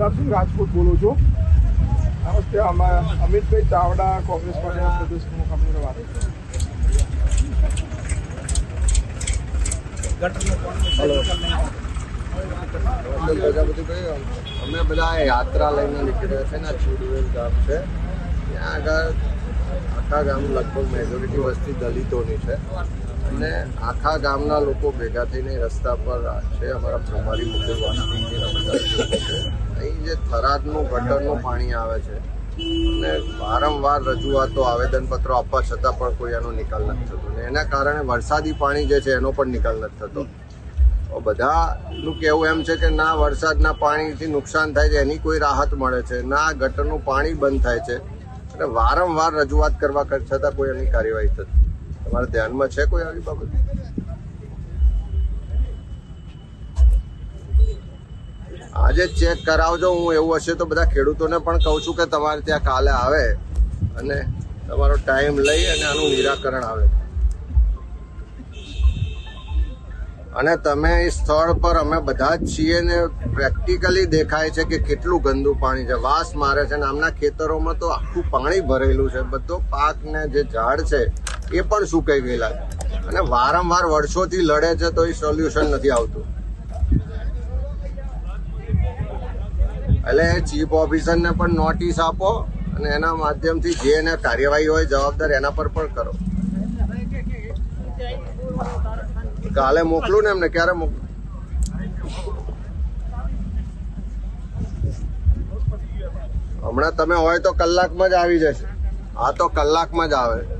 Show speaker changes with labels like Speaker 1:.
Speaker 1: ગુલાબસિંહ રાજપૂત બોલું છું. નમસ્તે, અમે અમિતભાઈ ચાવડા, કોંગ્રેસ પાર્ટીના પ્રદેશ પ્રમુખ. અમને વાત
Speaker 2: અમે બધા યાત્રા લઈને નીકળ્યા છે ને ચુડવેલ ગામ છે. ત્યાં આગળ આખા ગામ લગભગ મેજોરિટી વસ્તી દલિતોની છે. અને આખા ગામના લોકો ભેગા થઈને રસ્તા પર છે, અમારા પ્રમારી મુકેલ વાસ્તી છે. જે થરાદનું ગટરનું પાણી આવે છે. અને વારંવાર રજૂઆતો, આવેદનપત્રો આપવા છતાં પણ કોઈ એનો નિકાલ નથી થતો. ને એના કારણે વરસાદી પાણી જે છે, એનો પણ નિકાલ નથી થતો. બધાનું કહેવું એમ છે કે ના, વરસાદના પાણીથી નુકસાન થાય છે, એની કોઈ રાહત મળે છે. ના ગટરનું પાણી બંધ થાય છે. અને વારંવાર રજૂઆત કરવા કર- છતાં કોઈ એની કાર્યવાહી થતી તમારા ધ્યાનમાં છે કોઈ આવી બાબત? આજે ચેક કરાવજો, હું એવું હશે તો બધા ખેડૂતોને પણ કહું છું કે તમારે ત્યાં કાલે આવે અને તમારો ટાઈમ લઈ અને આનું નિરાકરણ આવે. અને તમે એ સ્થળ પર અમે બધા જ છીએ ને પ્રેક્ટિકલી દેખાય છે કે કેટલું ગંદુ પાણી છે. વાસ મારે છે ને આમના ખેતરોમાં તો આખું પાણી ભરેલું છે. બધો પાક ને જે ઝાડ છે એ પણ સુકાઈ ગયેલા છે. અને વારંવાર વર્ષોથી લડે છે તો એ સોલ્યુશન નથી આવતું. એટલે ચીફ ઓફિસરને પણ નોટિસ આપો અને એના માધ્યમથી જે એને કાર્યવાહી હોય, જવાબદાર એના પર પણ કરો. કાલે મોકલું ને એમને? ક્યારે મોકલું? હમણાં તમે હોય તો કલાકમાં જ આવી જશે. હા તો કલાકમાં જ આવે.